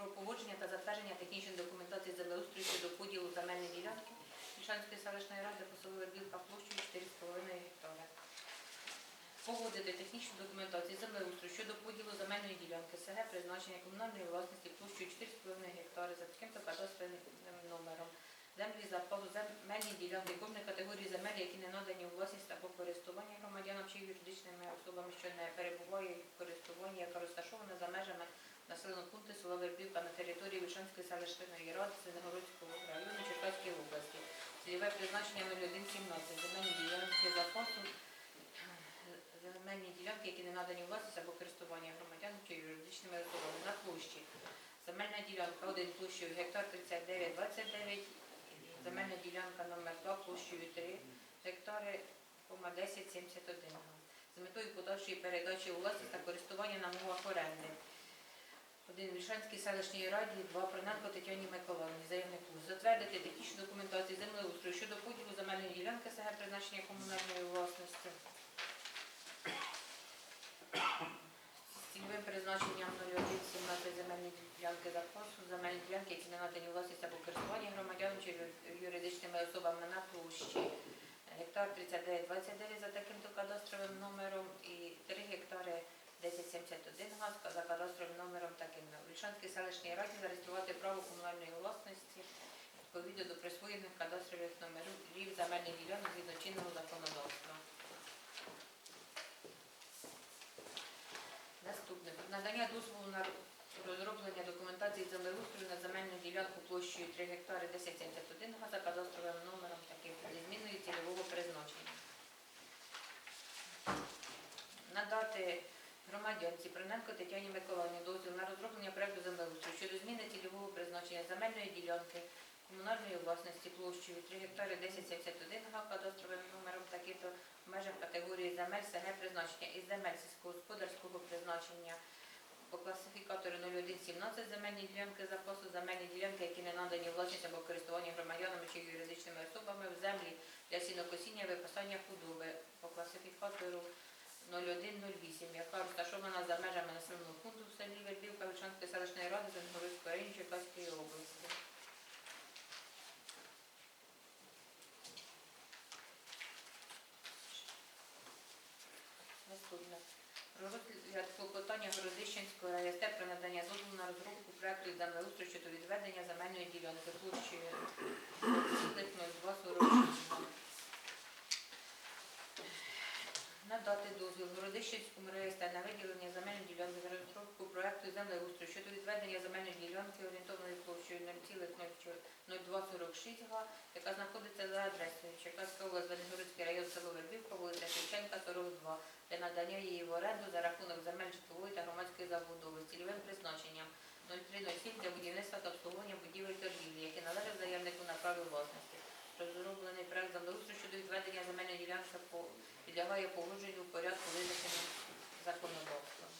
про погодження та затвердження технічної документації землеустрою щодо поділу земельної ділянки Вільшанської селищної ради посолова Білка площею 4,5 гектари. Погодити технічну документацію землеустрою щодо поділу земельної ділянки СГ призначення комунальної власності площею 4,5 гектари за таким-то кадастровим номером. Землі запасу земельні ділянки кожної категорії земель, які не надані у власність або користування громадянам чи юридичними особами, що не перебувають в користуванні, яка розташована за межами населеного пункту села Вербівка на території Вільшанської селищної ради Синегородського району Черкаської області. Цільове призначення 0117 земельні ділянки запасу земельні ділянки, які не надані власність або користування громадян чи юридичними особами на площі. Земельна ділянка 1 площею гектар 39,29, земельна ділянка номер 2 площею 3 гектари, кома 10,71. З метою подальшої передачі власність та користування на мовах оренди. Один в Вільшанській селищній раді, два Проненко Тетяні Миколаївні, заявнику. Затвердити технічну документацію землеустрою щодо поділу земельної ділянки СГ призначення комунальної власності. З цільовим призначенням 0117 земельні ділянки запасу, земельні ділянки, які не надані власність або користування громадянам чи юридичними особами на площі. Гектар 39,29 за таким-то кадастровим номером і 3 гектари 1071 газ за кадастровим номером таким. В Вільшанській селищній раді зареєструвати право комунальної власності відповідно до присвоєних кадастрових номерів земельних ділянок згідно чинного законодавства. Наступне. Надання дозволу на розроблення документації землеустрою на земельну ділянку площею 3 гектари 1071 га за кадастровим номером таким зі зміною цільового призначення. Надати громадянці Проненко Тетяні Миколаївні дозвіл на розроблення проекту землеустрою щодо зміни цільового призначення земельної ділянки комунальної власності площею 3 гектари 1071 га кадастровим номером таким-то в межах категорії земель СГ призначення із земель сільськогосподарського призначення. По класифікатору 0117 земельні ділянки запасу, земельні ділянки, які не надані власність або користування громадянами чи юридичними особами в землі для сінокосіння випасання худоби. По класифікатору 0108, яка розташована за межами населеного пункту в селі Вербівка Вільшанської селищної ради Зенгородської району Черкаської області. Наступне. Розгляд клопотання Городищенської РАЄСТ про надання дозволу на розробку проекту із землеустрою щодо відведення земельної ділянки площею 0,0246. Надати дозвіл Городищенському РАЄСТ на виділення земельної ділянки за розробку проекту землеустрою щодо відведення земельної ділянки орієнтовною площею 0,0246 га, яка знаходиться за адресою Черкаська область, Венегородський район, село Вербівка, вулиця Шевченка, 42 для надання її в оренду за рахунок земель житлової та громадської забудови з цільовим призначенням 0307 для будівництва та обслуговування будівель торгівлі, які належать заявнику на праві власності. Розроблений проект землеустрою щодо відведення земельної ділянки підлягає погодженню в порядку визначеним законодавством.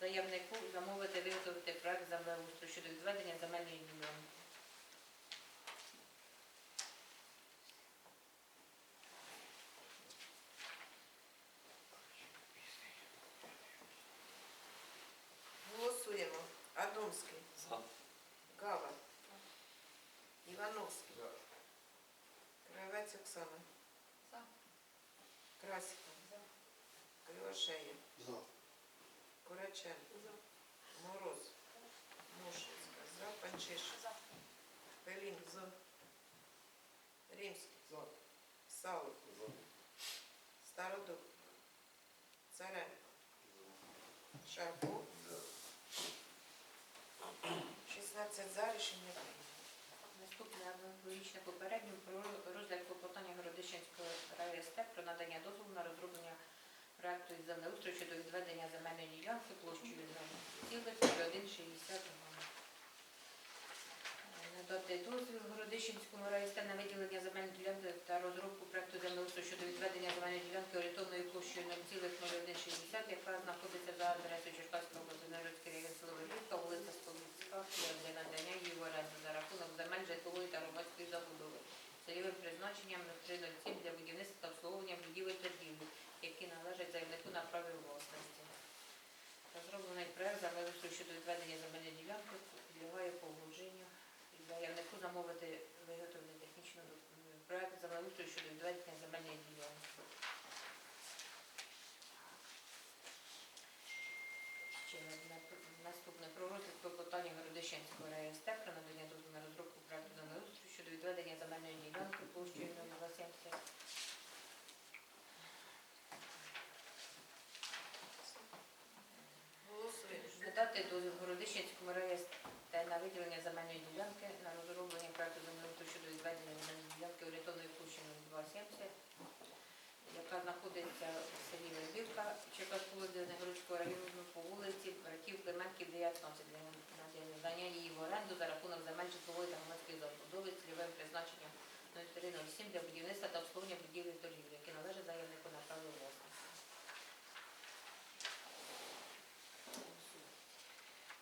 Заявнику замовити виготовити проект землеустрою щодо відведення земельної ділянки. Голосуємо. Адомський. За. Гава. Івановський. Кравець Оксана. За. Красіков. Кривошея. За. Кураченко. Мороз. Мушинська. За. Панчишин. Пелін. За. Римський. За. Сало. За. Стародуб. Царенко. Шарко. 16 за. Рішення прийнято. Наступне аналогічне попередньо про розгляд клопотання Городищенської РАЄСТ про надання дозволу на розроблення проекту із землеустрою щодо відведення земельної ділянки площею 0,160 Надати дозвіл Городищенському РАЄСТ на виділення земельної ділянки та розробку проекту землеустрою щодо відведення земельної ділянки орієнтовною площею 0,0160, яка знаходиться за адресою Черкаського області Народський район село Вербівка, вулиця Шахтарської для надання її в оренду за рахунок земель житлової та громадської забудови, цільовим призначенням 307 для будівництва та обслуговування будівель торгівлі, які належать заявнику на праві власності. Розроблений проект землеустрою щодо відведення земельної ділянки підлягає погодженню. Заявнику замовити виготовлення технічного проєкту землеустрою щодо відведення клопотання Городищенського РСТ про надання дозволу на розробку проекту землеустрою щодо відведення земельної ділянки площею 0270 Голосуємо. Надати дозвіл Городищенському РС та на виділення земельної ділянки на розроблення проекту землеустрою щодо відведення земельної ділянки орієнтовної площі 0270, яка знаходиться в селі Вербівка Черкаського Володимирського району по вулиці Братів Клименків, 19, для надання її в оренду за рахунок земель житлової та громадської забудови цільовим призначенням 0307 для будівництва та обслуговування будівель і торгівлі, які належать заявнику на право власності.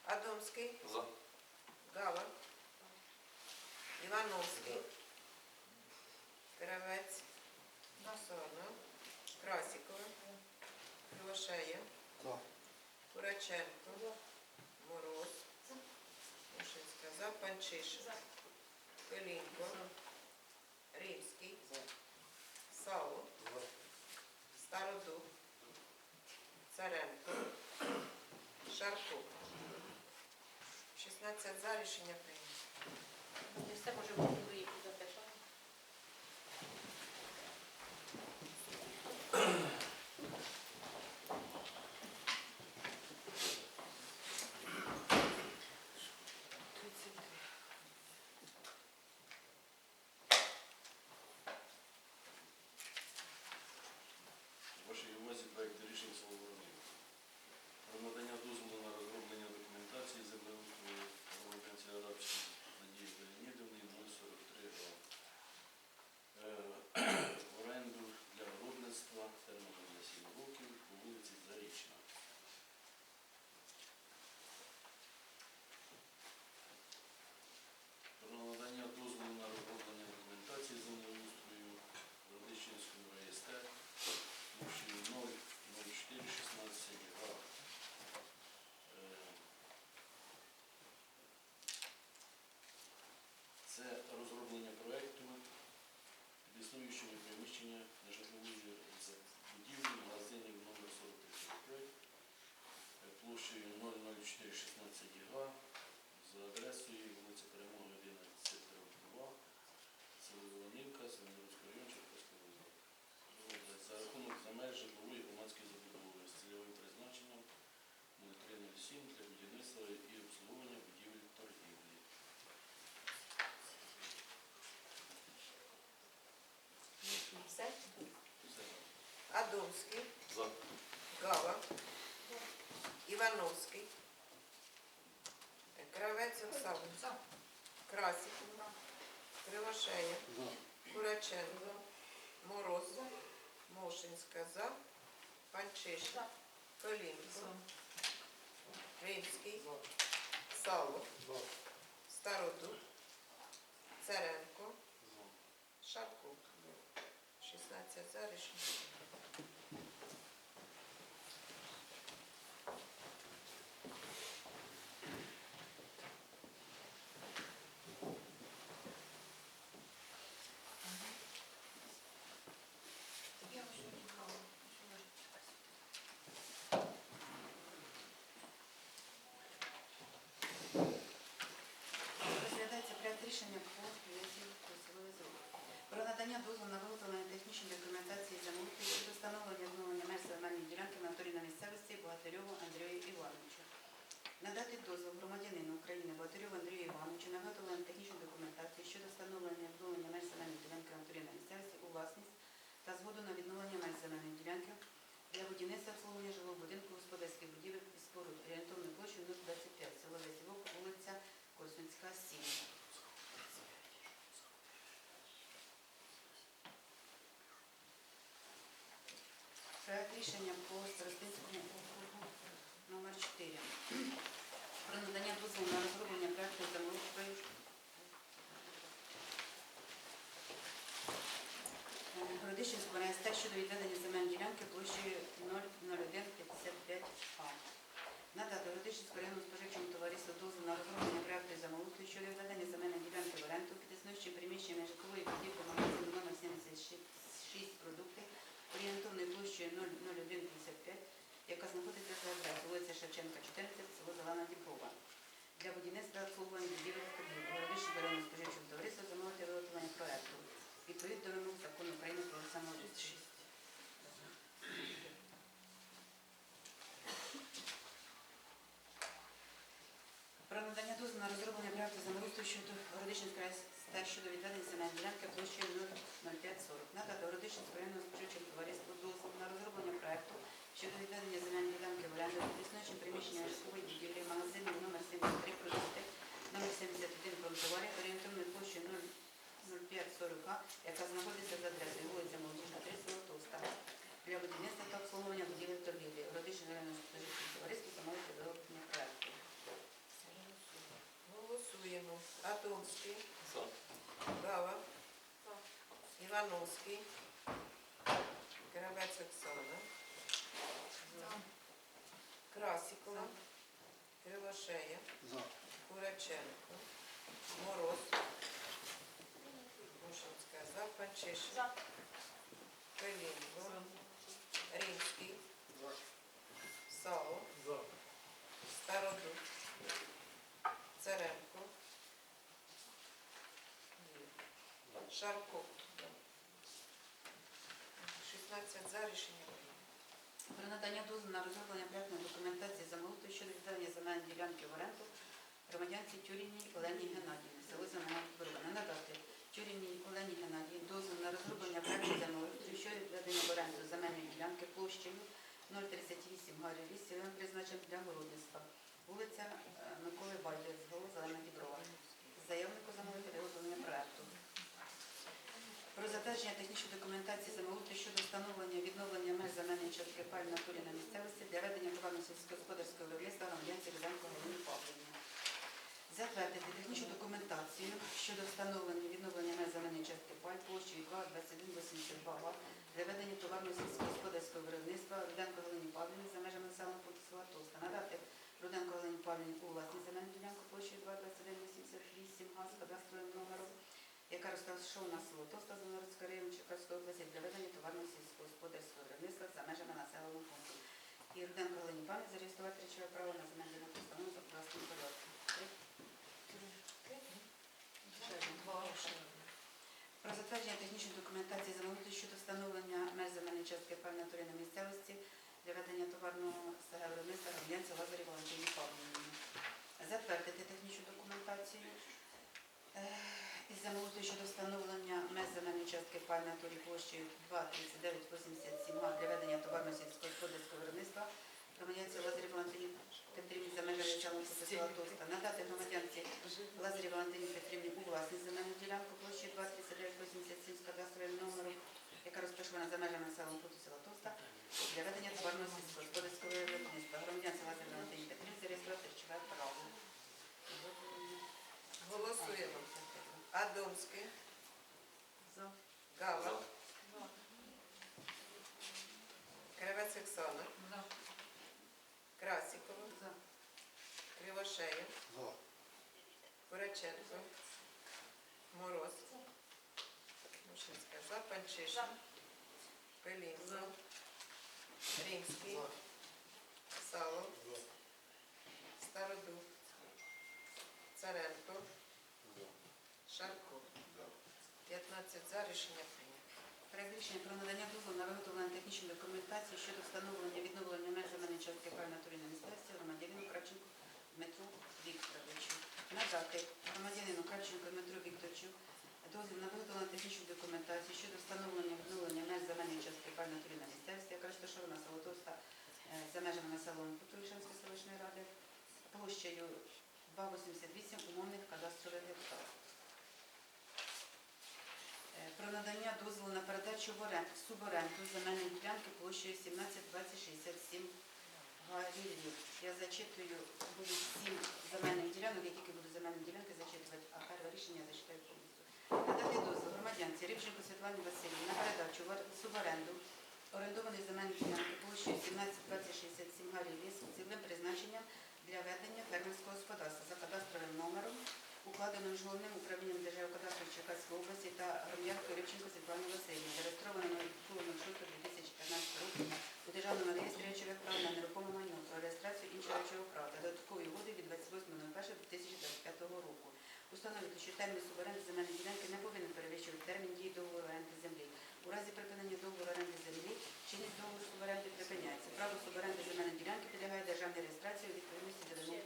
Адомський, За. Гала, Івановський, Кравець, Сорна, Красікова, Кривошея, За. Кураченко, Мороз, Мушинська, За, Панчишин, Пилінко, Римський, Сало, Стародуб, Царенко, Шарков. 16 за. Рішення прийнято. Не все може бути які запитання. Вашій увазі проект рішень Солов'яни. Про надання дозволу на розроблення документації землеустрою громадянці Арабській Надії Леонідовні 043 га. Е, В оренду для виробництва терміном на 7 років по вулиці Зарічна. Про надання дозволу на розроблення документації землеустрою Радищенському РСТ площею 00416 га. Е, Це розроблення проекту під існуючими приміщення нежитлової з- будівлі магазинів номер 4035 е, площею 00416 га за адресою вулиця Перемоги 11 2 село Зеленівка, Семенівський район, Черкаської області. За рахунок земель житлової громадської забудови з цільовим призначенням 0307 для будівництва і обслуговування будівель торгівлі. Все? Все. Адомський, За. Гала, Івановський, Кравець Оксана, Красікова, Кривошея, Кураченко, Мороз, Мошинська, За, Панчишин, Колінко, Римський, Сало, Стародуб, Царенко, Шарко. 16 за. Рішення. Я ось сьогодні мала, що може чекати. Розглядається проект рішення по в'язі Косової зони. Про надання дозволу на виготовлення технічної документації землеустрою щодо встановлення відновлення меж земельної ділянки на місцевості Богатирьову Андрію Івановичу. Надати дозвіл громадянину України Богатирьову Андрію Івановичу на виготовлення технічної документації щодо встановлення відновлення меж земельної ділянки на місцевості у власність та згоду на відновлення меж земельної ділянки для будівництва обслуговування жилого будинку господарських будівель і споруд орієнтовною площею 025, село Весівок, вулиця Косинська, 7. рішення по Старостинському округу номер 4 про надання дозволу на розроблення проєкту землеустрою. Городищенського НСТ щодо відведення земельної ділянки площею 00155 а. Надати Городищенського районному споживчому товариству дозволу на розроблення проєкту землеустрою щодо відведення земельної ділянки в оренду під існуючим приміщенням житлової будівлі номер 76 продукти орієнтовною площею 0,0155, яка знаходиться за вулиця Шевченка, 14, село Зелена Діброва. Щодо відведення земельної ділянки площею 0,0540. Надати Городищенському районному споживчому товариству дозвіл на розроблення проекту щодо відведення земельної ділянки в оренду під існуючим приміщенням житлової будівлі магазину номер 73 продукти номер 71 промтоварів орієнтовною площею 0,0540 га, яка знаходиться за адресою вулиця Молодіжна, 3 село Товста для будівництва та обслуговування будівель торгівлі. Городищенське районне споживчому товариству замовити вироблення проекту. Голосуємо. Атомський, За. Гава, Івановський, Кравець Оксана, Красікова, Кривошея, Кураченко, Мороз, Мушинська, Запачишин, Пелінго, Римський, Сало, Стародуб, Царенко, Шарко. 16 за рішення прийнято. Про надання дозволу на розроблення проектної документації замовлення щодо віддання земельної ділянки в оренду громадянці Тюріній Олені Геннадіївні, село Замена Борона. Надати Тюріній Олені Геннадіївні дозвіл на розроблення проекту землеустрою щодо відведення в оренду земельної ділянки площею 038 Гарі Ліс, цільовим призначенням для городництва. Вулиця е, Миколи з голови Зелена Діброва. Заявнику замовити виготовлення проекту. Про затвердження технічної документації землеустрою щодо встановлення відновлення меж земельної частки паль в натурі на місцевості для ведення товарно сільськогосподарського виробництва громадянці Рязанко Галині Павлівні. Затвердити технічну документацію щодо встановлення відновлення меж земельної частки паль площею 2,2182 га для ведення товарно сільськогосподарського виробництва Руденко Галині Павлівні за межами населеного пункту села Тоста. Надати Руденко Галині Павлівні у власність земельну ділянку площею 2,2188 га з кадастровим номером яка розташована село Тоста Зонородського району Черкаської області для ведення товарного сільськогосподарського виробництва за межами населеного пункту. І Руденко Галині Павлі зареєструвати речове право на земельну постанову за власним порядком. Про затвердження технічної документації замовити щодо встановлення меж земельної частки певної на місцевості для ведення товарного виробництва громадянця Лазарі Валентині Павлівні. Затвердити технічну документацію. Е, із замовити щодо встановлення меж земельної частки паль натурі площею 2,3987 га для ведення товарно сільськогосподарського виробництва громадянці Лазарі Валентині Петрівні за межами Чалом села Тоста. Надати громадянці Лазарі Валентині Петрівні у власність земельну ділянку площею 2,3987 з кадастровим номером, яка розташована за межами населеного пункту села Тоста для ведення товарного сільськогосподарського виробництва. Громадянці Лазарі Валентині Петрівні зареєструвати речове право. Голосуємо. Адомський, За. Гава, Кравець Оксана, Красікова, За. Кривошея, Кураченко, Мороз, Мушинська, Запанчишин, Пелінко, Римський, Сало, Стародуб, Царенко, Шарко. 15 за рішення прийнято. Проект рішення про надання дозволу на виготовлення технічної документації щодо встановлення відновлення меж земельної частки пай натурі на місцевості громадянину Кравченку Дмитру Вікторовичу. Надати громадянину Кравченку Дмитру Вікторовичу дозвіл на виготовлення технічної документації щодо встановлення відновлення меж земельної частки пай натурі на місцевості, яка розташована село Тоста е, за межами населеного пункту селищної ради площею 2,88 умовних кадастрових гектар. Про надання дозволу на передачу в оренду, суборенду земельної ділянки площею 17 20 67 гарілів. Я зачитую, будуть сім земельних ділянок, я тільки буду земельні ділянки зачитувати, а перше рішення зачитаю повністю. Надати дозвіл громадянці Рибченко Світлані Васильівні на передачу суборенду орендованої земельної ділянки площею 17 20 67 гарілів з цільовим призначенням для ведення фермерського господарства за кадастровим номером укладеним з головним управлінням Держгеокадастру Черкаської області та громадянкою Рибченко Світлани Васильівни, зареєстрованою на 2015 року у Державному реєстрі речових прав на нерухоме майно про реєстрацію інших речових прав та додаткової угоди від 28.01.2025 року. Установити, що термін суборенди земельної ділянки не повинен перевищувати термін дії договору оренди землі. У разі припинення договору оренди землі чинність договору суборенди припиняється. Право суборенди земельної ділянки підлягає державній реєстрації у відповідності до вимог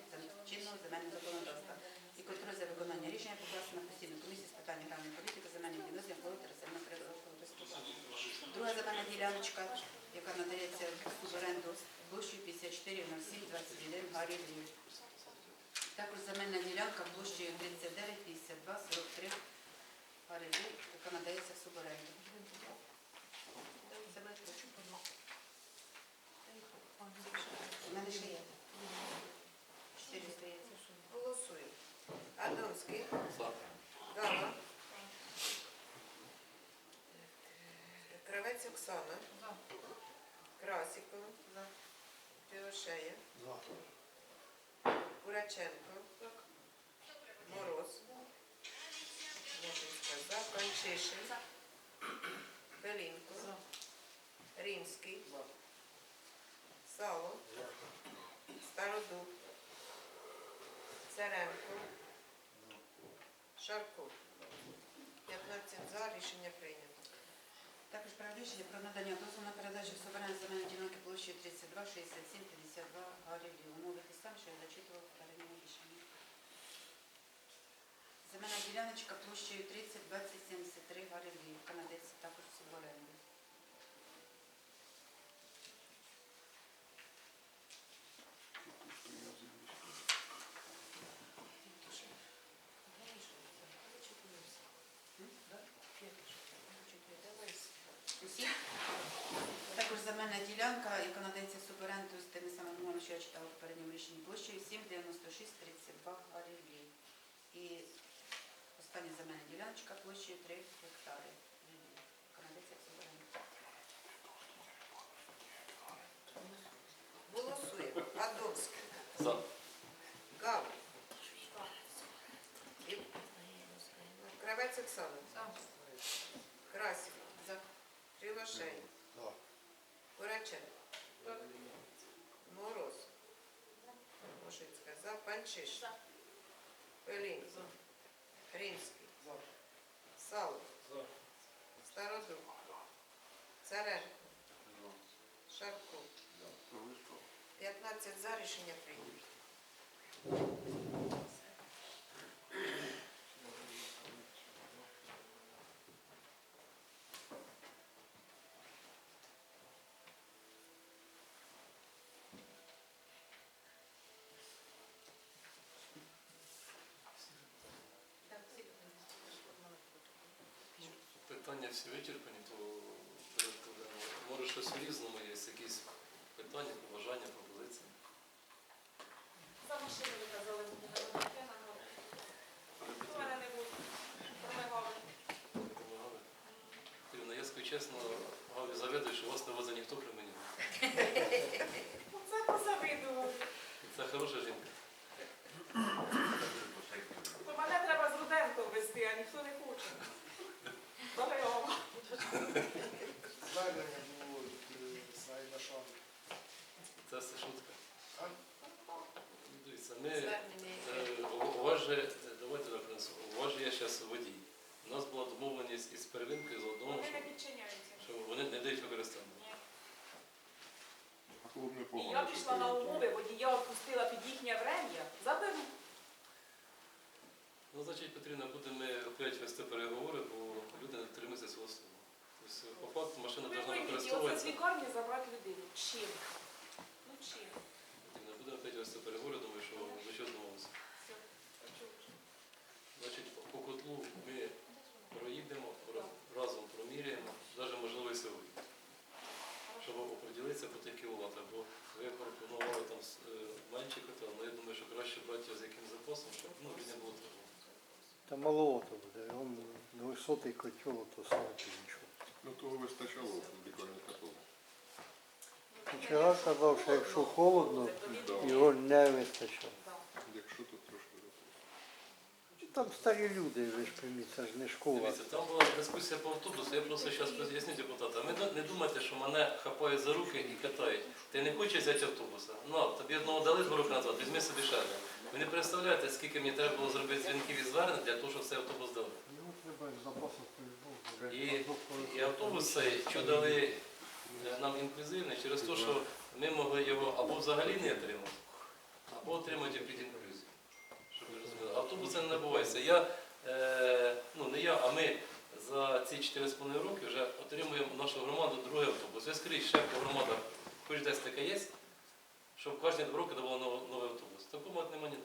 чинного земельного рішення покласти на постійну комісію з питань аграрної політики, земельних відносин, коли територіального природокористування. Друга земельна діляночка, яка надається в оренду площею 54,07,21 Гарі Львів. Також земельна ділянка площею 39,52,43 Гарі Львів, яка надається в суборенду. У мене ще є. Оксана. Красікова. Кривошея. Кураченко. Мороз. Мошинська за. Панчишин. Белінко. Римський. Сало. Стародуб. Царенко. Шарко. 15 за. Рішення прийнято. Також проект рішення про надання дозволу на передачу суверенної земельної ділянки площі 32 67 52 гарілі. Умови ті що я зачитував попередньому рішенні. Земельна діляночка площею 30 20 73 гарілі. Канадець також суборенду. Усі? Також земельна ділянка, яка надається суборенду з тими самими умовами, що я читала в передньому рішенні, площею 7 96 32 Гарі Львів. І остання земельна діляночка площею 3 гектари, яка надається суборенду. Голосуємо. Адонський. За. Гал. І- Кравець Оксана. Красів. За. Кривошей. Кураченко. Мороз. За. Панчиш. Пелінко. Римський. Сало. Стародуб. Царенко. Шарко. 15 за. Рішення прийнято. Так, всі Питання всі вичерпані, то порядку денного. може щось у різному є, якісь питання, побажання, пропозиції. За машину ви казали, У мене не буде. Промивали. Ірина, я скажу чесно, Гаві завідую, що вас не возить ніхто при мені. Оце позавидували. І Це хороша жінка. То мене треба з Руденко вести, а ніхто не хоче. Здорово. Звернення було е, Саїда Шану. Це все шутка. Дивіться, ми, Звернення. е, у- у вас же, е, давайте на принципу, у вас же є зараз водій. У нас була домовленість із первинкою з одного, Вони не що, підчиняються. що вони не дають використання. Ні. А було б І непогано, я щоб пішла на перейти. умови, водія відпустила під їхнє врем'я. Заберу. Ну, значить, потрібно буде ми опять вести переговори, бо люди не дотримуються свого слова. Тобто, по факту машина Ви повинна вийдіть, і оце з використовуватися. лікарні забрати людину. Чим? Ну чим? Не будемо опять вести переговори, думаю, що за що домовимося. Все. Почув. Значить, по- по котлу ми проїдемо, ра- разом проміряємо, навіть можливо і сьогодні, щоб оприділитися по тих кіловатах, бо ви пропонували там е, менші котел, але я думаю, що краще брати його з яким запасом, щоб ну, людям було того. Та маловато буде, он 200 котел, то ставити нічого. Ну того вистачало бікольний котел. Вчора казав, що якщо холодно, його не вистачало. Якщо то трошки запустимо. Там старі люди, ви ж пойміть, це ж не школа. Дивіться, там була дискусія по автобусу, я просто зараз роз'ясню депутата. Ви не- думайте, що мене хапають за руки і катають. Ти не хочеш взяти автобуса? Ну, тобі одного дали два роки назад, візьми собі ще один. Ви не представляєте, скільки мені треба було зробити дзвінків і звернень для того, щоб цей автобус дали. Ну, треба з запасом І, і автобус цей, що дали е, нам інклюзивний, через те, що ми могли його або взагалі не отримати, або отримати під інклюзію. Щоб ви розуміли. Автобуси не набувається. Я, е, ну не я, а ми за ці 4,5 роки вже отримуємо в нашу громаду другий автобус. Ви скажіть, ще по громадах, хоч десь таке є, щоб кожні два роки давало новий, автобус. Такого от немає ніде.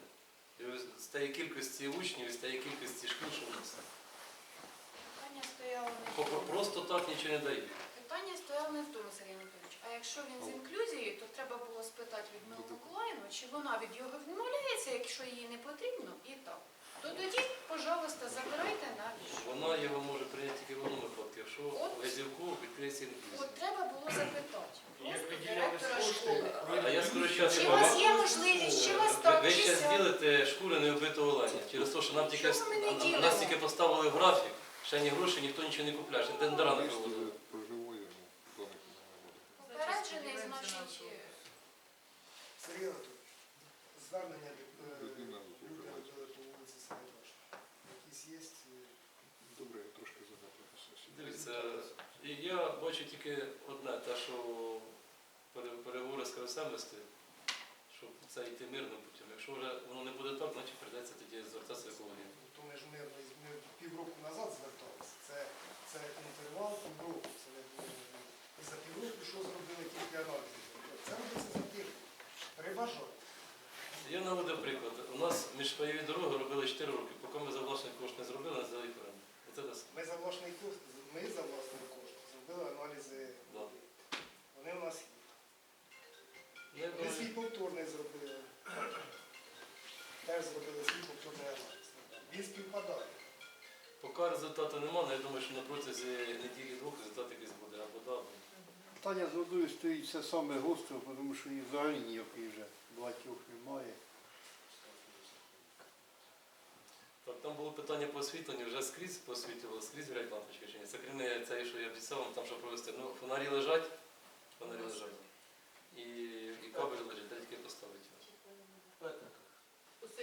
І з тієї кількості учнів, і з тієї кількості шкіл, що в нас. Просто так нічого не дають. Питання стояло не в тому, Сергій Анатолійович. А якщо він з інклюзією, то треба було спитати Людмилу Миколаївну, чи вона від його відмовляється, якщо їй не потрібно, і так. То тоді, пожалуйста, забирайте на. Вона його може прийняти тільки в одному випадку, якщо От. вказівку відкриється інклюзія. От треба було запитати. Як Просто виділялись директора кошти, школи. А я скажу, що Чи у вас є можливість, чи у вас так, ви чи ще сяк? зділите шкури невбитого оленя. Через те, що нам тільки Що на- нас тільки поставили в графік, ще ні грошей, ніхто нічого не купляє, ще тендера не проводили. ну. Попереджений, значить, Сергій Анатолійович, звернення від е, Людина люди вживає. робили по вулиці Середоші. Якісь є е, Добре, я трошки задати на сесію. Дивіться, я бачу тільки одне, те, що переговори з КСМСТ, щоб це йти мирним путем. Якщо вже воно не буде так, значить прийдеться тоді звертатися в екологію. то ми ж ми, ми півроку назад зверталися. Це, це інтервал півроку. Це не і за півроку що зробили тільки аналізи. Це робиться за тиждень. При бажанні. Я наводив приклад. У нас міжпайові дороги робили 4 роки, поки ми за власний кошт не зробили, не здали. Ми за власний кошт, ми за власний кошт зробили аналізи. Да. Вони у нас є. Не Ми свій повторний зробили. Теж зробили свій повторний аналіз. Він співпадає. Поки результату немає, але я думаю, що на протязі неділі-двох результат якийсь буде або да. Питання з водою стоїть все саме гостро, тому що її взагалі ніякої вже багатьох немає. Так, там було питання по освітленню, вже скрізь посвітлювало, скрізь горять лампочки чи ні. Це крім цієї, що я обіцяв вам там, що провести. Ну, фонарі лежать, фонарі лежать. І, і кабель лежить, треба тільки поставити.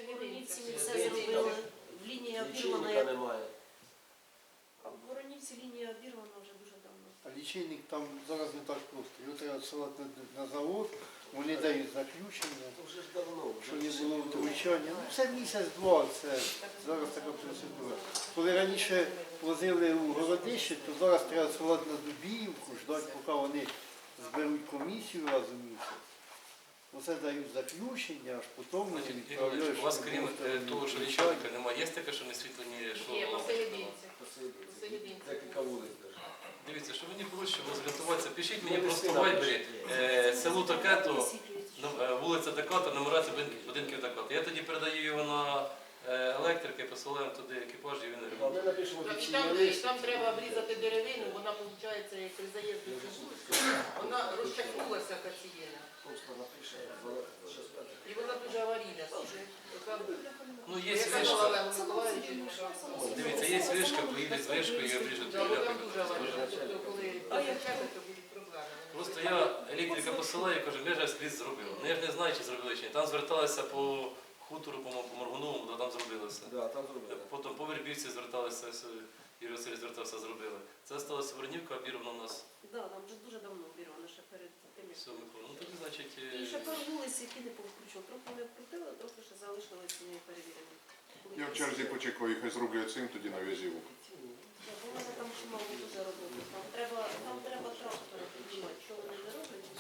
Воронівці ми все зробили. В лінії обірвана. як- А в Воронівці лінія обірвана вже дуже давно. А лічильник там зараз не так просто. Його треба відсилати на, на завод, вони дають заключення, Вже ж давно. що не було втручання. Ну, це місяць-два, це зараз така процедура. Коли раніше возили у городище, то зараз треба відсилати на Дубіївку, ждати, поки вони зберуть комісію раз у місяць. Оце дають заключення, аж потім вони відправляють. У вас щоб крім е, того, що лічайка, немає, є таке, що не світлені, що Є, лампочки посерединці. немає? Посерединці. Дивіться, щоб мені було що зорієнтуватися, пишіть мені просто в вайбері е, село таке-то. Ну, е, вулиця така-то, нумерація будинків, така-то. Я тоді передаю його на електрики, посилаємо туди екіпаж і він ремонтує. Ми напишемо І там, офіційний і лист. там треба обрізати деревину, вона виходить, як при заїзді в цю вона розчахнулася кацієна. Просто напише. І вона дуже аварійна. Яка- Ну, є яка вишка. була Дивіться, є вишка, поїдуть з вишкою і обріжуть Да, там дуже аварійна. Тобто, коли то будуть проблеми. Просто я електрика посилаю і кажу, ми вже скрізь зробили. Ну я ж не знаю, чи зробили чи ні. Там зверталися по хутору, по, по Моргуновому, то там зробили все. Да, там зробили. Потім по Вербівці зверталися, Юрій Васильович звертався, зробили. Це сталося Вернівка, обірвано у нас Да, там вже дуже давно обірвано, ще перед тим, як... все Микола. Ну тоді, значить, е, І ще пару вулиць, які не повключили. Трохи не вкрутили, трохи ще залишилися не перевірені. Я в черзі почекаю, хай зроблять цим, тоді на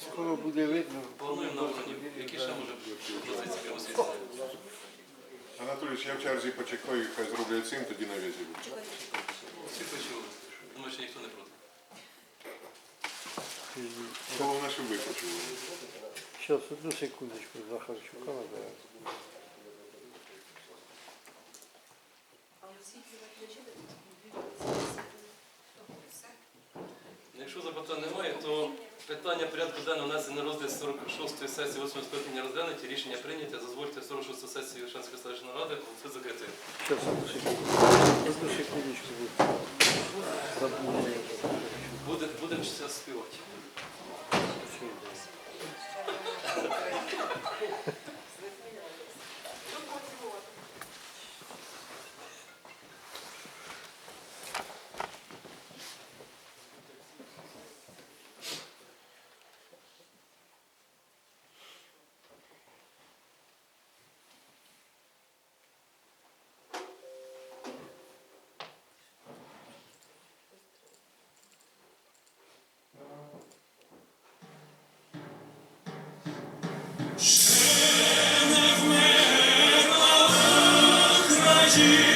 Скоро буде видно. плануємо на Воронівку. Які ще може пропозиції прямо освітлення? Анатолійович, я в черзі почекаю, хай зроблять цим, тоді на. Всі почули. Думаю, що ніхто не проти. Головне, щоб ви почули. Зараз, одну секундочку, Захарчука набираю. А освітлювати не чити? Дві вулиці освітлені. Ну, Якщо запитань немає, то питання порядку денного внесення на розгляд 46-ї сесії 8 скликання розглянуті. Рішення прийняте. Дозвольте 46-ї сесії Шанської селищної ради. Забув. Буде, будемо зараз співати. Україні